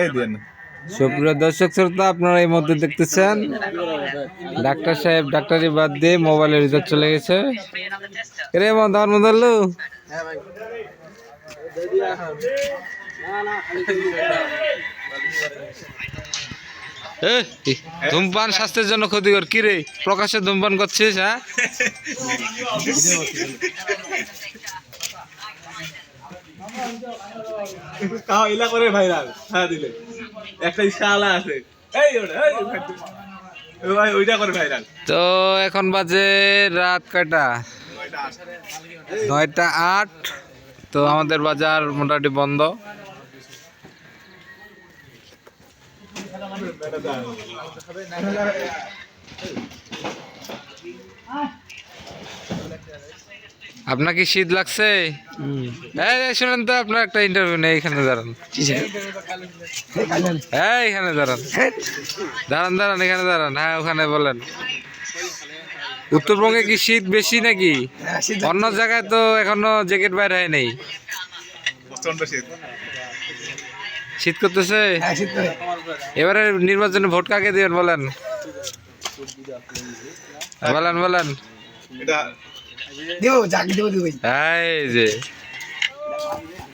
এই দেন। সুপ্রিয় দর্শক শ্রোতা আপনারা এই মধ্যে দেখতেছেন ডাক্তার সাহেব ডাক্তারি বাদ দিয়ে মোবাইলের রিচার্জ চলে গেছে। রে মন্দার মন্দাল্লু এই, ধূমপান স্বাস্থ্যের জন্য ক্ষতিকর। কি রে প্রকাশ্যে ধূমপান করছিস হ্যাঁ? কাও ইলা করে ভাইরাল হ্যাঁ দিলে। একটা শালা আছে। এই ওইটা করে ভাইরাল। তো এখন বাজে রাত কয়টা? নয়টা আট। তো আমাদের বাজার মোটামুটি বন্ধ। আপনার কি শীত লাগছে? শুনেন তো আপনার একটা ইন্টারভিউ নেই এখানে দাঁড়ান। হ্যাঁ এখানে দাঁড়ান। দাঁড়ান দাঁড়ান এখানে দাঁড়ান। হ্যাঁ ওখানে বলেন। উত্তরবঙ্গে কি শীত বেশি নাকি? অন্য জায়গায় তো এখনও জ্যাকেট বাইরে হয় নেই। শীত। শীত করতেছে? এবারে নির্বাচনে ভোট কাকে দিবেন বলেন? বলেন বলেন। এটা এই যে।